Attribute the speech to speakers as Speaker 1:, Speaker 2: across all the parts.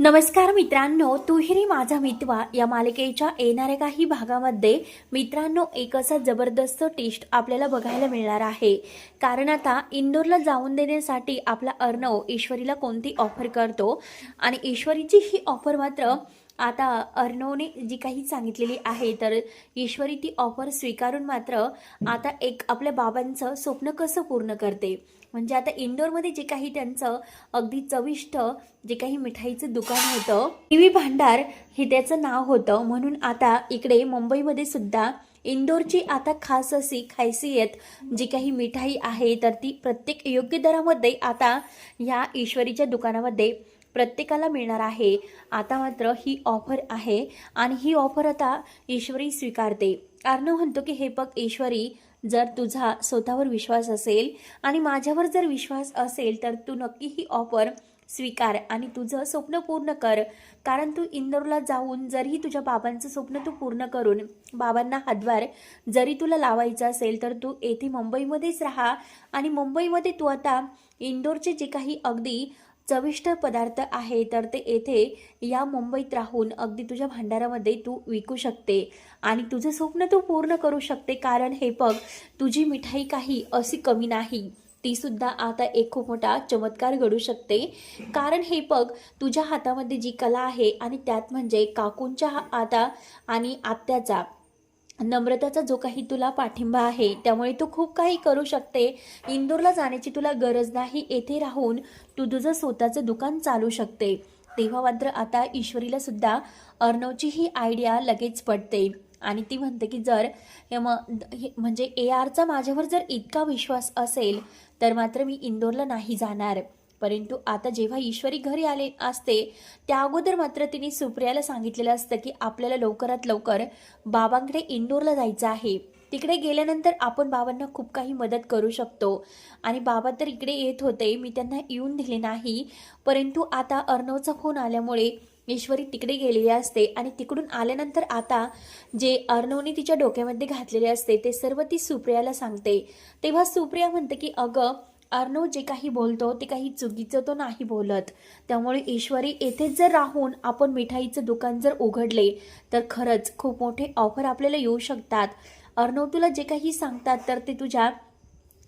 Speaker 1: नमस्कार मित्रांनो तुहिरी माझा मितवा. या मालिकेच्या येणाऱ्या काही भागामध्ये मित्रांनो एक असा जबरदस्त टेस्ट आपल्याला बघायला मिळणार आहे. कारण आता इंदोरला जाऊन देण्यासाठी आपला अर्णव ईश्वरीला कोणती ऑफर करतो? आणि ईश्वरीची ही ऑफर मात्र आता अर्णवने जी काही सांगितलेली आहे तर ईश्वरी ती ऑफर स्वीकारून मात्र आता एक आपल्या बाबांचं स्वप्न कसं पूर्ण करते? म्हणजे आता इंदोरमध्ये जे काही त्यांचं अगदी चविष्ट जे काही मिठाईचं दुकान होतं टीव्ही भांडार हे त्याचं नाव होतं. म्हणून आता इकडे मुंबईमध्ये सुद्धा इंदोरची आता खास अशी खायसियत जी काही मिठाई आहे तर ती प्रत्येक योग्य दरामध्ये आता या ईश्वरीच्या दुकानामध्ये प्रत्येकाला मिळणार आहे. आता मात्र ही ऑफर आहे आणि ही ऑफर आता ईश्वरी स्वीकारते. अर्णव म्हणतो की हे बघ ईश्वरी जर तुझा स्वतःवर विश्वास असेल आणि माझ्यावर जर विश्वास असेल तर तू नक्की ही ऑफर स्वीकार आणि तुझं स्वप्न पूर्ण कर. कारण तू इंदोरला जाऊन जरी तुझ्या बाबांचं स्वप्न तू पूर्ण करून बाबांना हातभार जरी तुला लावायचं असेल तर तू येथे मुंबईमध्येच राहा. आणि मुंबईमध्ये तू आता इंदोरचे जे काही अगदी चविष्ट पदार्थ आहे तर ते येथे या मुंबईत राहून अगदी तुझ्या भांडारामध्ये तू विकू शकते. आणि तुझं स्वप्न तू पूर्ण करू शकते कारण हे बघ तुझी मिठाई काही अशी कमी नाही. ती सुद्धा आता एक खूप मोठा चमत्कार घडू शकते. कारण हे बघ तुझ्या हातामध्ये जी कला आहे आणि त्यात म्हणजे काकूंच्या हा- आता आणि आत्याचा नम्रताचा जो काही तुला पाठिंबा आहे त्यामुळे तू खूप काही करू शकते. इंदोरला जाण्याची तुला गरज नाही येथे राहून तू तुझं स्वतःचं दुकान चालू शकते. तेव्हा मात्र आता ईश्वरीला सुद्धा अर्णवची ही आयडिया लगेच पडते. आणि ती म्हणते की जर हे हे- म्हणजे ए आरचा माझ्यावर जर इतका विश्वास असेल तर मात्र मी इंदोरला नाही जाणार. परंतु आता जेव्हा ईश्वरी घरी आले असते त्या अगोदर मात्र तिने सुप्रियाला सांगितलेलं असतं की आपल्याला लवकरात लवकर बाबांकडे इंदोरला जायचं आहे. तिकडे गेल्यानंतर आपण बाबांना खूप काही मदत करू शकतो. आणि बाबा तर इकडे येत होते मी त्यांना येऊन दिले नाही. परंतु आता अर्णवचा फोन आल्यामुळे ईश्वरी तिकडे गेलेली असते आणि तिकडून आल्यानंतर आता जे अर्णवने तिच्या डोक्यामध्ये घातलेले असते ते सर्व ती सुप्रियाला सांगते. तेव्हा सुप्रिया म्हणते की अगं अर्णव जे काही बोलतो ते काही चुकीचं तो नाही बोलत. त्यामुळे ईश्वरी येथेच जर राहून आपण मिठाईचं दुकान जर उघडले तर खरंच खूप मोठे ऑफर आपल्याला येऊ शकतात. अर्णव तुला जे काही सांगतात तर ते तुझ्या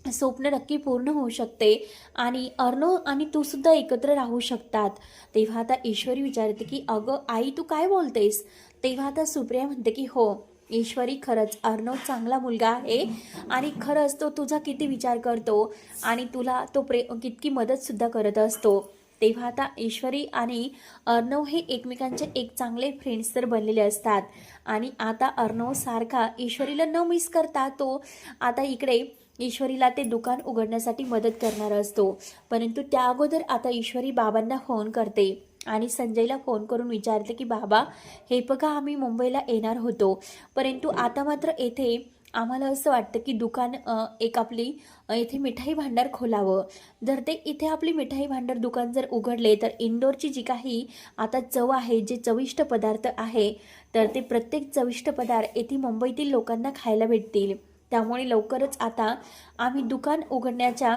Speaker 1: स्वप्न नक्की पूर्ण होऊ शकते. आणि अर्णव आणि तू सुद्धा एकत्र राहू शकतात. तेव्हा आता ईश्वरी विचारते की अगं आई तू काय बोलतेस? तेव्हा आता सुप्रिया म्हणते की हो ईश्वरी खरंच अर्णव चांगला मुलगा आहे आणि खरंच तो तुझा किती विचार करतो आणि तुला तो प्रे कितकी मदतसुद्धा करत असतो. तेव्हा आता ईश्वरी आणि अर्णव हे एकमेकांचे एक चांगले फ्रेंड्स तर बनलेले असतात. आणि आता अर्णव सारखा ईश्वरीला न मिस करता तो आता इकडे ईश्वरीला ते दुकान उघडण्यासाठी मदत करणार असतो. परंतु त्या अगोदर आता ईश्वरी बाबांना फोन करते आणि संजयला फोन करून विचारते की बाबा हे बघा आम्ही मुंबईला येणार होतो. परंतु आता मात्र येथे आम्हाला असं वाटतं की दुकान एक आपली येथे इथे मिठाई भांडार खोलावं. जर ते इथे आपली मिठाई भांडार दुकान जर उघडले तर इंदोरची जी काही आता चव आहे जे चविष्ट पदार्थ आहे तर ते प्रत्येक चविष्ट पदार्थ येथे मुंबईतील लोकांना खायला भेटतील. त्यामुळे लवकरच आता आम्ही दुकान उघडण्याच्या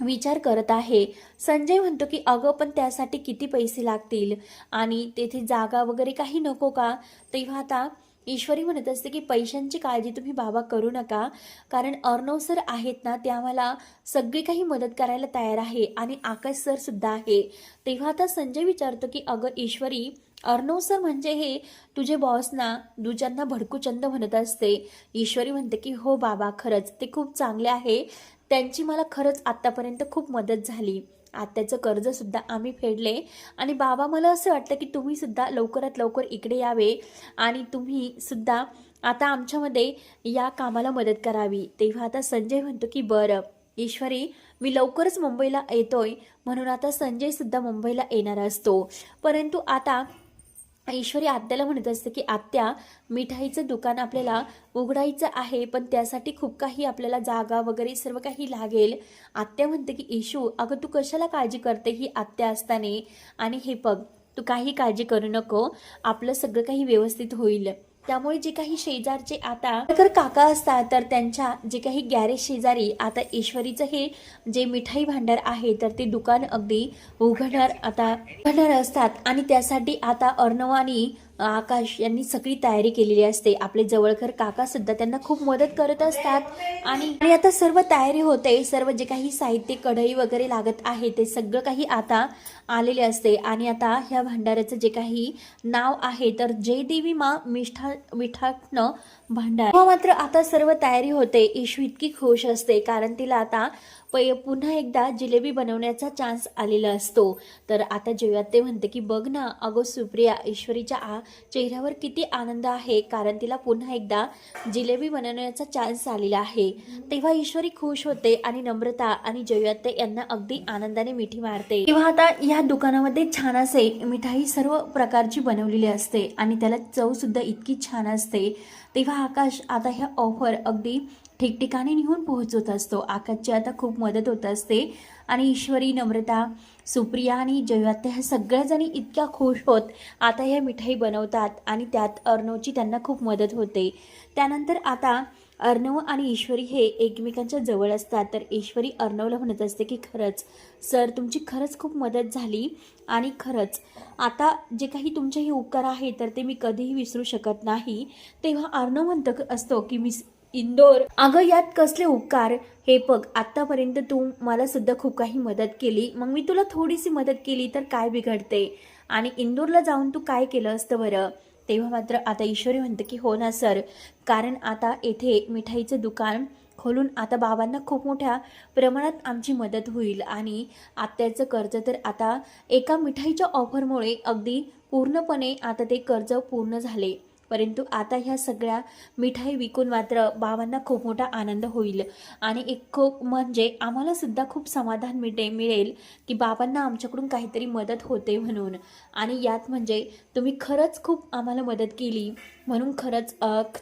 Speaker 1: विचार करत आहे. संजय म्हणतो की अगं पण त्यासाठी किती पैसे लागतील? आणि तेथे जागा वगैरे काही नको का? तेव्हा आता ईश्वरी म्हणत असते की पैशांची काळजी तुम्ही बाबा करू नका. कारण अर्णव सर आहेत ना ते आम्हाला सगळी काही मदत करायला तयार आहे आणि आकाश सर सुद्धा आहे. तेव्हा आता संजय विचारतो की अगं ईश्वरी अर्णव सर म्हणजे हे तुझे बॉस ना दुजांना भडकूचंद म्हणत असते. ईश्वरी म्हणते की हो बाबा खरंच ते खूप चांगले आहे. त्यांची मला खरंच आत्तापर्यंत खूप मदत झाली. आत्याचं कर्जसुद्धा आम्ही फेडले. आणि बाबा मला असं वाटतं की तुम्हीसुद्धा लवकरात लवकर इकडे यावे आणि तुम्हीसुद्धा आता आमच्यामध्ये या कामाला मदत करावी. तेव्हा आता संजय म्हणतो की बरं ईश्वरी मी लवकरच मुंबईला येतोय. म्हणून आता संजय सुद्धा मुंबईला येणार असतो. परंतु आता ईश्वरी आत्याला म्हणत असते की आत्या मिठाईचं दुकान आपल्याला उघडायचं आहे पण त्यासाठी खूप काही आपल्याला जागा वगैरे सर्व काही लागेल. आत्या म्हणते की येशू अगं तू कशाला काळजी करते? ही आत्या असताना. आणि हे बघ तू काही काळजी करू नको. आपलं सगळं काही व्यवस्थित होईल. त्यामुळे जे काही शेजारचे आता तर काका असतात तर त्यांच्या जे काही गॅरेज शेजारी आता ईश्वरीचं हे जे मिठाई भांडार आहे तर ते दुकान अगदी उघडणार आता उघडणार असतात. आणि त्यासाठी आता अर्णवानी आकाश यांनी सगळी तयारी केलेली असते. आपले जवळकर काका सुद्धा त्यांना खूप मदत करत असतात. आणि आता सर्व तयारी होते. सर्व जे काही साहित्य कढई वगैरे लागत आहे ते सगळं काही आता आलेले असते. आणि आता ह्या भांडाराचं जे काही नाव आहे तर जयदेवी मा मिठा मिठाटनं भांडार. हो, मात्र आता सर्व तयारी होते. ईशू इतकी खुश असते कारण तिला आता पुन्हा एकदा जिलेबी बनवण्याचा चान्स आलेला असतो. तर आता जेव्हा ते म्हणते की बघ ना अगो सुप्रिया ईश्वरीच्या आ चेहऱ्यावर किती आनंद आहे कारण तिला पुन्हा एकदा जिलेबी बनवण्याचा चान्स आलेला आहे. तेव्हा ईश्वरी खुश होते आणि नम्रता आणि जयते यांना अगदी आनंदाने मिठी मारते. तेव्हा आता या दुकानामध्ये छान असे मिठाई सर्व प्रकारची बनवलेली असते आणि त्याला चव सुद्धा इतकी छान असते. तेव्हा आकाश आता ह्या ऑफर अगदी ठिकठिकाणी निघून पोहोचवत असतो. आकाशची आता खूप मदत होत असते. आणि ईश्वरी नम्रता सुप्रिया आणि जयवात्या ह्या सगळ्याजणी इतक्या खुश होत आता ह्या मिठाई बनवतात आणि त्यात अर्णवची त्यांना खूप मदत होते. त्यानंतर आता अर्णव आणि ईश्वरी हे एकमेकांच्या जवळ असतात. तर ईश्वरी अर्णवला म्हणत असते की खरंच सर तुमची खरंच खूप मदत झाली आणि खरंच आता जे काही तुमचे हे उपकार आहे तर ते मी कधीही विसरू शकत नाही. तेव्हा अर्णव म्हणत असतो की मी इंदोर. अगं यात कसले उपकार? हे बघ आतापर्यंत तू मला सुद्धा खूप काही मदत केली. मग मी तुला थोडीशी मदत केली तर काय बिघडते? आणि इंदोरला जाऊन तू काय केलं असतं बरं? तेव्हा मात्र आता ईश्वरी म्हणतं की हो ना सर. कारण आता येथे मिठाईचं दुकान खोलून आता बाबांना खूप मोठ्या प्रमाणात आमची मदत होईल. आणि आत्याचं कर्ज तर आता एका मिठाईच्या ऑफरमुळे अगदी पूर्णपणे आता ते कर्ज पूर्ण झाले. परंतु आता ह्या सगळ्या मिठाई विकून मात्र बाबांना खूप मोठा आनंद होईल. आणि एक खूप म्हणजे आम्हाला सुद्धा खूप समाधान मिटे मिळेल की बाबांना आमच्याकडून काहीतरी मदत होते म्हणून. आणि यात म्हणजे तुम्ही खरंच खूप आम्हाला मदत केली. म्हणून खरंच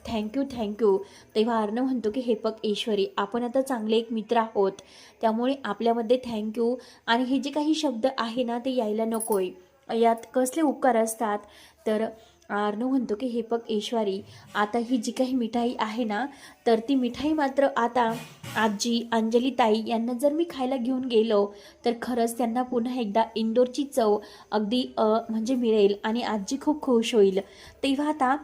Speaker 1: थँक्यू थँक्यू तेव्हा अर्ण म्हणतो की हे पक ईश्वरी आपण आता चांगले एक मित्र आहोत. त्यामुळे आपल्यामध्ये थँक्यू आणि हे जे काही शब्द आहे ना ते यायला नकोय. यात कसले उपकार असतात? तर अर्णव म्हणतो की हे पग ईश्वरी आता ही जी काही मिठाई आहे ना तर ती मिठाई मात्र आता आजी अंजली ताई यांना जर मी खायला घेऊन गेलो तर खरंच त्यांना पुन्हा एकदा इंदोरची चव अगदी म्हणजे मिळेल आणि आजी खूप खुश होईल. तेव्हा आता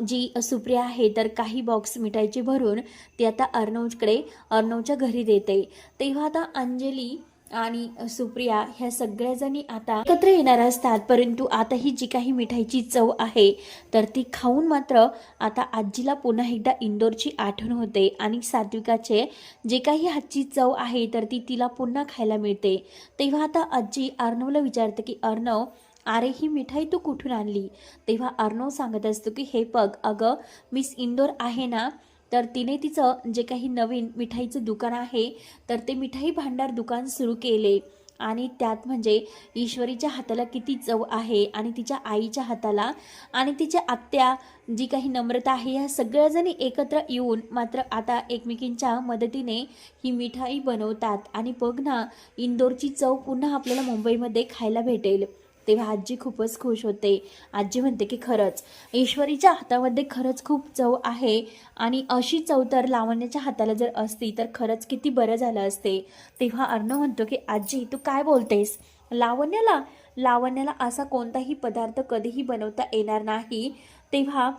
Speaker 1: जी सुप्रिया आहे तर काही बॉक्स मिठाईचे भरून ती आता अर्णवकडे अर्णवच्या घरी देते. तेव्हा आता अंजली आणि सुप्रिया ह्या सगळ्याजणी आता एकत्र येणार असतात. परंतु आता ही जी काही मिठाईची चव आहे तर ती खाऊन मात्र आता आजीला पुन्हा एकदा इंदोरची आठवण होते. आणि सात्विकाचे जे काही हातची चव आहे तर ती तिला पुन्हा खायला मिळते. तेव्हा आता आजी अर्णवला विचारते की अर्णव अरे ही मिठाई तू कुठून आणली? तेव्हा अर्णव सांगत असतो की हे पग अगं मिस इंदोर आहे ना तर तिने तिचं जे काही नवीन मिठाईचं दुकान आहे तर ते मिठाई भांडार दुकान सुरू केले. आणि त्यात म्हणजे ईश्वरीच्या हाताला किती चव आहे आणि तिच्या आईच्या हाताला आणि तिच्या आत्या जी काही नम्रता आहे ह्या सगळ्याजणी एकत्र येऊन मात्र आता एकमेकींच्या मदतीने ही मिठाई बनवतात. आणि बघ ना इंदोरची चव पुन्हा आपल्याला मुंबईमध्ये खायला भेटेल. तेव्हा आजी खूपच खुश होते. आजी म्हणते की खरंच ईश्वरीच्या हातामध्ये खरंच खूप चव आहे आणि अशी चव तर लावण्याच्या हाताला जर असती तर खरंच किती बरं झालं असते. तेव्हा अर्णव म्हणतो की आजी तू काय बोलतेस? लावण्याला लावण्याला असा कोणताही पदार्थ कधीही बनवता येणार नाही. तेव्हा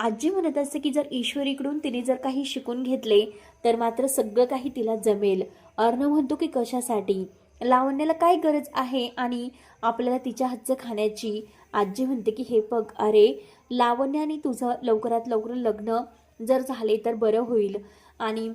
Speaker 1: आजी म्हणत असते की जर ईश्वरीकडून तिने जर काही शिकून घेतले तर मात्र सगळं काही तिला जमेल. अर्णव म्हणतो की कशासाठी? लावण्याला काय गरज आहे आणि आपल्याला तिच्या हातचं खाण्याची आजी म्हणते की हे बघ अरे लावण्याने तुझं लवकरात लवकर लग्न जर झाले तर बरं होईल. आणि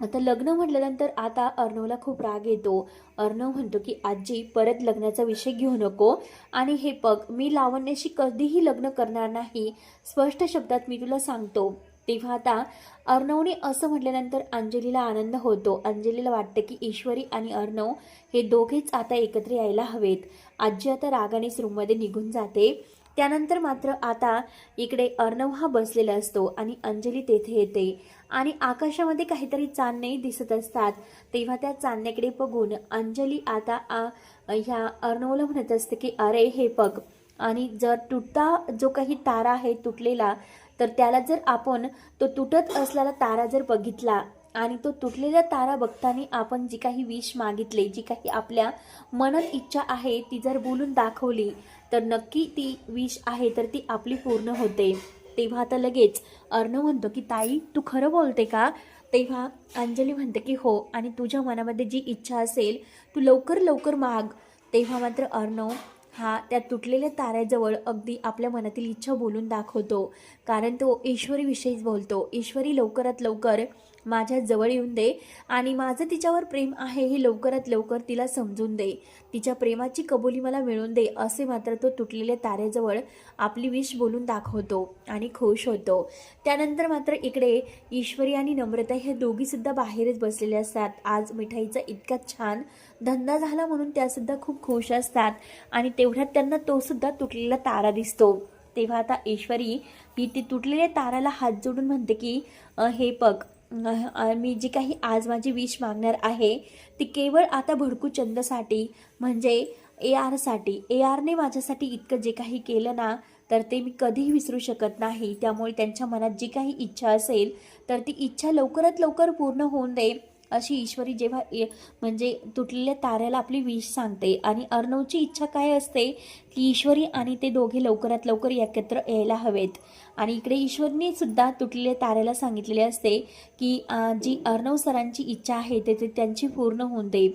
Speaker 1: आता लग्न म्हटल्यानंतर आता अर्णवला खूप राग येतो. अर्णव म्हणतो की आजी परत लग्नाचा विषय घेऊ नको. आणि हे पग मी लावण्याशी कधीही लग्न करणार नाही. स्पष्ट शब्दात मी तुला सांगतो. तेव्हा आता अर्णवने असं म्हटल्यानंतर अंजलीला आनंद होतो. अंजलीला वाटतं की ईश्वरी आणि अर्णव हे दोघेच आता एकत्र यायला हवेत. आजी आता रागानेच रूममध्ये निघून जाते. त्यानंतर मात्र आता इकडे अर्णव हा बसलेला असतो आणि अंजली तेथे येते. आणि आकाशामध्ये काहीतरी चांदणे दिसत असतात. तेव्हा त्या चांदण्याकडे बघून अंजली आता आ, ह्या अर्णवला म्हणत असते की अरे हे बघ. आणि जर तुटता जो काही तारा आहे तुटलेला तर त्याला जर आपण तो तुटत असलेला तारा जर बघितला आणि तो तुटलेला तारा बघताना आपण जी काही विष मागितले जी काही आपल्या मनात इच्छा आहे ती जर बोलून दाखवली तर नक्की ती विष आहे तर ती आपली पूर्ण होते. तेव्हा आता लगेच अर्णव म्हणतो की ताई तू खरं बोलते का? तेव्हा अंजली म्हणते की हो. आणि तुझ्या मनामध्ये जी इच्छा असेल तू लवकर लवकर माग. तेव्हा मात्र अर्णव हा त्या तुटलेल्या ताऱ्याजवळ अगदी आपल्या मनातील इच्छा बोलून दाखवतो. कारण तो ईश्वरीविषयीच बोलतो. ईश्वरी लवकरात लवकर माझ्या जवळ येऊन दे आणि माझं तिच्यावर प्रेम आहे हे लवकरात लवकर तिला समजून दे. तिच्या प्रेमाची कबुली मला मिळून दे असे मात्र तो तुटलेल्या ताऱ्याजवळ आपली विष बोलून दाखवतो आणि खुश होतो. त्यानंतर मात्र इकडे ईश्वरी आणि नम्रता हे दोघीसुद्धा बाहेरच बसलेले असतात. आज मिठाईचा इतका छान धंदा झाला म्हणून त्यासुद्धा खूप खुश असतात आणि तेवढ्यात त्यांना तोसुद्धा तुटलेला तारा दिसतो. तेव्हा आता ईश्वरी ही ती तुटलेल्या ताराला हात जोडून म्हणते की हे बघ मी जी काही आज माझी विश मागणार आहे ती केवळ आता भडकू चंदसाठी म्हणजे ए आरसाठी ए आरने माझ्यासाठी इतकं जे काही केलं ना तर ते मी कधीही विसरू शकत नाही. त्यामुळे त्यांच्या मनात जी काही इच्छा असेल तर ती इच्छा लवकरात लवकर पूर्ण होऊन दे. अशी ईश्वरी जेव्हा म्हणजे तुटलेल्या ताऱ्याला आपली विष सांगते आणि अर्णवची इच्छा काय असते की ईश्वरी आणि ते दोघे लवकरात लवकर एकत्र यायला हवेत. आणि इकडे ईश्वरने सुद्धा तुटलेल्या ताऱ्याला सांगितलेले असते की जी अर्णव सरांची इच्छा आहे ते ते त्यांची पूर्ण होऊन दे.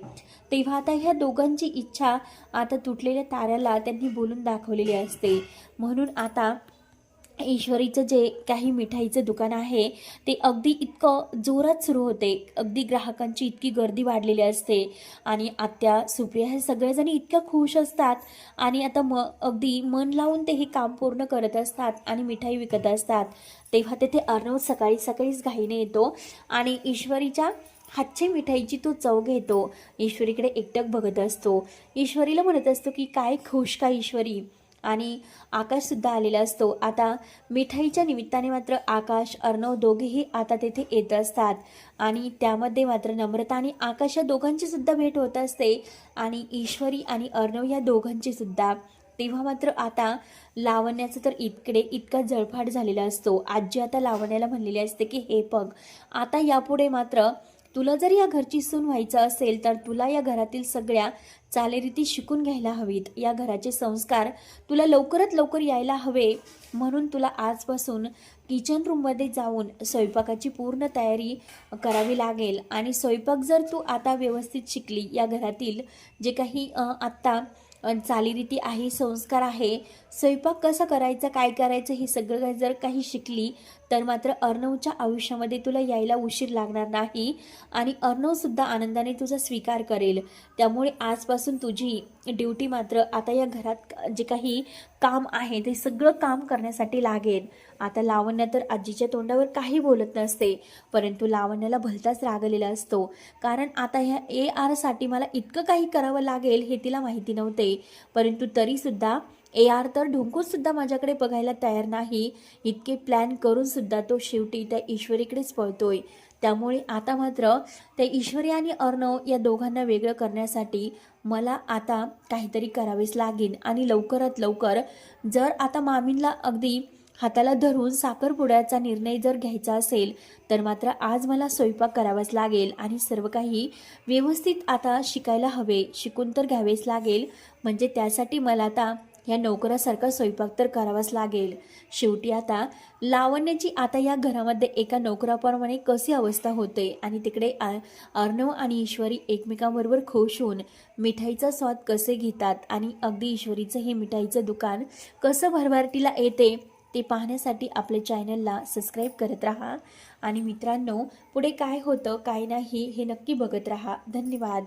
Speaker 1: तेव्हा आता ह्या दोघांची इच्छा आता तुटलेल्या ताऱ्याला त्यांनी बोलून दाखवलेली असते. म्हणून आता ईश्वरीचं जे काही मिठाईचं दुकान आहे ते अगदी इतकं जोरात सुरू होते. अगदी ग्राहकांची इतकी गर्दी वाढलेली असते आणि आत्या सुप्रिया हे सगळेजण इतक्या खुश असतात आणि आता म अगदी मन लावून ते हे काम पूर्ण करत असतात आणि मिठाई विकत असतात. तेव्हा तेथे अर्णव सकाळी सकाळीच घाईने येतो आणि ईश्वरीच्या हातची मिठाईची तो चव घेतो. ईश्वरीकडे एकटक बघत असतो. ईश्वरीला म्हणत असतो की काय खुश का ईश्वरी? आणि आकाशसुद्धा आलेला असतो. आता मिठाईच्या निमित्ताने मात्र आकाश अर्णव दोघेही आता तेथे येत असतात. आणि त्यामध्ये मात्र नम्रता आणि आकाश या दोघांची सुद्धा भेट होत असते. आणि ईश्वरी आणि अर्णव या दोघांची सुद्धा. तेव्हा मात्र आता लावण्याचं तर इकडे इतका जळफाट झालेला असतो. आजी आता लावण्याला म्हणलेली असते की हे बघ आता यापुढे मात्र तुला जर या घरची सून व्हायचं असेल तर तुला या घरातील सगळ्या चालीरीती शिकून घ्यायला हवीत. या घराचे संस्कार तुला लवकरात लवकर यायला हवे. म्हणून तुला आजपासून किचन रूममध्ये जाऊन स्वयंपाकाची पूर्ण तयारी करावी लागेल. आणि स्वयंपाक जर तू आता व्यवस्थित शिकली या घरातील जे काही आत्ता चालीरीती आहे संस्कार आहे स्वयंपाक कसा करायचा काय करायचं हे सगळं काही जर काही शिकली तर मात्र अर्णवच्या आयुष्यामध्ये तुला यायला उशीर लागणार नाही आणि अर्णवसुद्धा आनंदाने तुझा स्वीकार करेल. त्यामुळे आजपासून तुझी ड्युटी मात्र आता या घरात जे काही काम आहे ते सगळं काम करण्यासाठी लागेल. आता लावण्य तर आजीच्या तोंडावर काही बोलत नसते परंतु लावण्याला भलताच रागलेला असतो. कारण आता ह्या ए आरसाठी मला इतकं काही करावं लागेल हे तिला माहिती नव्हते परंतु तरीसुद्धा ए आर तर ढुंकूनसुद्धा माझ्याकडे बघायला तयार नाही. इतके प्लॅन करूनसुद्धा तो शेवटी त्या ईश्वरीकडेच पळतोय. त्यामुळे आता मात्र त्या ईश्वरी आणि अर्णव या दोघांना वेगळं करण्यासाठी मला आता काहीतरी करावेच लागेल. आणि लवकरात लवकर जर आता मामींला अगदी हाताला धरून साखरपुड्याचा निर्णय जर घ्यायचा असेल तर मात्र आज मला स्वयंपाक करावाच लागेल आणि सर्व काही व्यवस्थित आता शिकायला हवे शिकून तर घ्यावेच लागेल. म्हणजे त्यासाठी मला आता या नोकरासारखा स्वयंपाक तर करावाच लागेल. शेवटी आता लावण्याची आता या घरामध्ये एका नोकराप्रमाणे कशी अवस्था होते? आणि तिकडे आ- अर्णव आणि ईश्वरी एकमेकांबरोबर खुश होऊन मिठाईचा स्वाद कसे घेतात? आणि अगदी ईश्वरीचं हे मिठाईचं दुकान कसं भरभराटीला येते? ते पाहण्यासाठी आपल्या चॅनलला सबस्क्राईब करत राहा. आणि मित्रांनो पुढे काय होतं काय नाही हे नक्की बघत राहा. धन्यवाद.